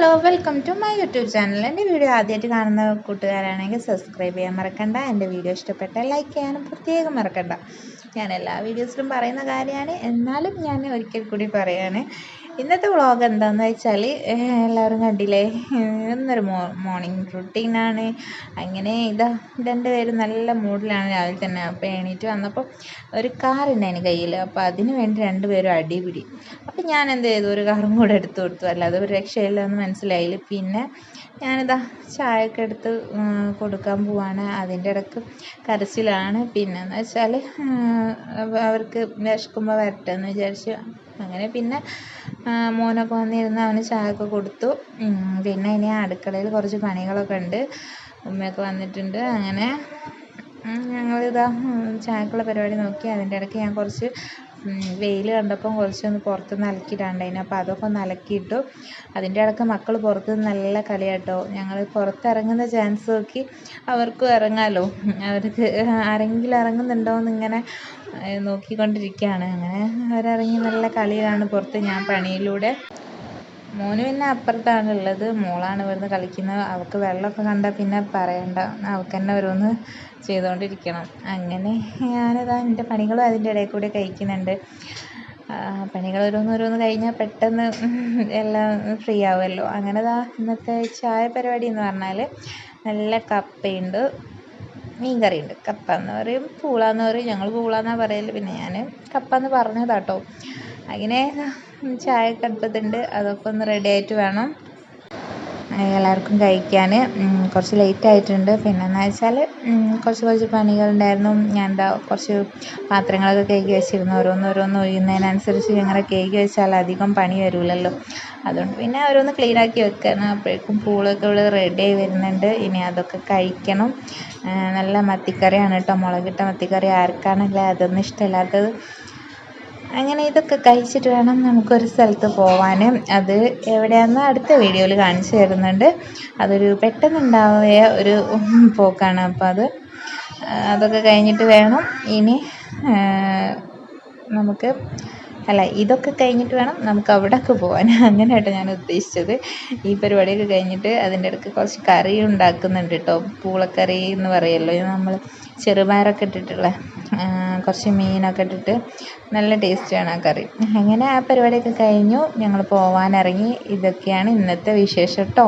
Hello welcome to my YouTube channel എന്റെ video ആദ്യമായിട്ട് കാണുന്ന കൂട്ടുകാരാണെങ്കിൽ സബ്സ്ക്രൈബ് ചെയ്യാൻ മറക്കണ്ട. എന്റെ വീഡിയോ ഇഷ്ടപ്പെട്ട ലൈക്ക് ചെയ്യാനും പ്രത്യേകം മറക്കണ്ട. ഞാൻ എല്ലാ വീഡിയോസിലും പറയുന്ന കാര്യമാണ്. എന്നാലും ഞാൻ ഒരിക്കൽ കൂടി പറയാണ്. ഇന്നത്തെ വ്ളോഗ് എന്താണെന്ന് വെച്ചാൽ എല്ലാവരും കണ്ടില്ലേ? ഇന്നൊരു മോ മോർണിംഗ് റുട്ടീനാണ് അങ്ങനെ ഇതാ രണ്ടുപേരും നല്ല മൂഡിലാണ് രാവിലെ തന്നെ. അപ്പോൾ എണീറ്റ് വന്നപ്പോൾ ഒരു എന്റെ കയ്യിൽ അപ്പോൾ അതിന് വേണ്ടി രണ്ടുപേരും അടിപിടി. അപ്പോൾ ഞാൻ എന്ത് ചെയ്തു? ഒരു കാറും കൂടെ എടുത്തു കൊടുത്തു. അല്ലാതെ ഒരു രക്ഷയില്ല എന്ന് മനസ്സിലായില്ല. പിന്നെ ഞാനിതാ ചായയൊക്കെ എടുത്ത് കൊടുക്കാൻ പോവാണ്. അതിന്റെ ഇടയ്ക്ക് കരച്ചിലാണ്. പിന്നെന്ന് വെച്ചാൽ അവർക്ക് വിശക്കുമ്പോൾ വരട്ടെ എന്ന് വിചാരിച്ച്. അങ്ങനെ പിന്നെ മോനൊക്കെ വന്നിരുന്ന് അവന് ചായയൊക്കെ കൊടുത്തു. പിന്നെ ഇനി അടുക്കളയിൽ കുറച്ച് പണികളൊക്കെ ഉണ്ട്. ഉമ്മയൊക്കെ വന്നിട്ടുണ്ട്. അങ്ങനെ ഞങ്ങളിതാ ചായക്കുള്ള പരിപാടി നോക്കി. അതിന്റെ ഇടയ്ക്ക് ഞാൻ കുറച്ച് വെയിൽ കണ്ടപ്പം കുറച്ചൊന്ന് പുറത്തുനിന്ന് അലക്കിയിടാണ്ടായിന്. അപ്പോൾ അതൊക്കെ ഒന്ന് അലക്കിയിട്ടു. അതിന്റെ ഇടയ്ക്ക് മക്കൾ പുറത്ത് നല്ല കളിയാട്ടോ. ഞങ്ങൾ പുറത്തിറങ്ങുന്ന ചാൻസ് നോക്കി അവർക്കും ഇറങ്ങാമല്ലോ അവർക്ക് ആരെങ്കിലും ഇറങ്ങുന്നുണ്ടോ എന്നിങ്ങനെ നോക്കിക്കൊണ്ടിരിക്കുകയാണ്. അങ്ങനെ അവരിറങ്ങി നല്ല കളിയാണ് പുറത്ത് ഞാൻ പണിയിലൂടെ. മോന് പിന്നെ അപ്പുറത്താണ് ഉള്ളത്. മോളാണ് ഇവിടുന്ന് കളിക്കുന്നത്. അവൾക്ക് വെള്ളമൊക്കെ കണ്ടാൽ പിന്നെ പറയണ്ട. അവൾക്ക് തന്നെ ഓരോന്ന് ചെയ്തുകൊണ്ടിരിക്കണം അങ്ങനെ ഞാനിതാ എന്റെ പണികളും അതിന്റെ ഇടയിൽ കൂടെ കഴിക്കുന്നുണ്ട്. പണികൾ ഓരോന്ന് ഓരോന്ന് കഴിഞ്ഞാൽ പെട്ടെന്ന് എല്ലാം ഫ്രീ ആവുമല്ലോ. അങ്ങനെ ദാ ഇന്നത്തെ ചായ പരിപാടി എന്ന് പറഞ്ഞാൽ നല്ല കപ്പയുണ്ട് മീൻ കറിയുണ്ട് കപ്പ എന്ന് പറയും പൂള എന്ന് പറയും. ഞങ്ങൾ പൂള എന്നാണ് പറയൽ പിന്നെ ഞാൻ കപ്പ എന്ന് പറഞ്ഞതാട്ടോ. അങ്ങനെ ചായയൊക്കെ അടുപ്പത്തുണ്ട്. അതൊക്കെ ഒന്ന് റെഡി ആയിട്ട് വേണം. എല്ലാവർക്കും കഴിക്കാൻ കുറച്ച് ലേറ്റ് ആയിട്ടുണ്ട്. പിന്നെ എന്ന് വെച്ചാൽ കുറച്ച് കുറച്ച് പണികളുണ്ടായിരുന്നു. ഞാൻ കുറച്ച് പാത്രങ്ങളൊക്കെ കഴുകി വെച്ചിരുന്നു. ഓരോന്ന് ഓരോന്നോരോന്ന് ഒഴിയുന്നതിനനുസരിച്ച് ഞങ്ങളുടെ കഴുകി വെച്ചാൽ അധികം പണി വരില്ലല്ലോ അതുകൊണ്ട് പിന്നെ ഓരോന്ന് ക്ലീൻ ആക്കി വെക്കണം. അപ്പോഴേക്കും പൂളൊക്കെ ഇവിടെ റെഡി ആയി വരുന്നുണ്ട്. ഇനി അതൊക്കെ കഴിക്കണം. നല്ല മത്തിക്കറിയാണ് കേട്ടോ മുളകിട്ട മത്തിക്കറി ആർക്കാണല്ലേ അതൊന്നും ഇഷ്ടമില്ലാത്തത് അങ്ങനെ ഇതൊക്കെ കഴിച്ചിട്ട് വേണം നമുക്കൊരു സ്ഥലത്ത് പോവാൻ അത് എവിടെയാണെന്ന് അടുത്ത വീഡിയോയിൽ കാണിച്ചു തരുന്നുണ്ട്. അതൊരു പെട്ടെന്നുണ്ടായ ഒരു പോക്കാണ്. അപ്പോൾ അത് അതൊക്കെ കഴിഞ്ഞിട്ട് വേണം. ഇനി നമുക്ക് അല്ല ഇതൊക്കെ കഴിഞ്ഞിട്ട് വേണം നമുക്ക് അവിടെയൊക്കെ പോകാൻ അങ്ങനെയാട്ടോ ഞാൻ ഉദ്ദേശിച്ചത്. ഈ പരിപാടിയൊക്കെ കഴിഞ്ഞിട്ട് അതിന്റെ ഇടയ്ക്ക് കുറച്ച് കറി ഉണ്ടാക്കുന്നുണ്ട് കേട്ടോ. പൂളക്കറി എന്ന് പറയുമല്ലോ നമ്മൾ ചെറുപയറൊക്കെ ഇട്ടിട്ടുള്ള കുറച്ച് മീനൊക്കെ ഇട്ടിട്ട് നല്ല ടേസ്റ്റാണ് ആ കറി. അങ്ങനെ ആ പരിപാടിയൊക്കെ കഴിഞ്ഞു. ഞങ്ങൾ പോവാനിറങ്ങി. ഇതൊക്കെയാണ് ഇന്നത്തെ വിശേഷം കേട്ടോ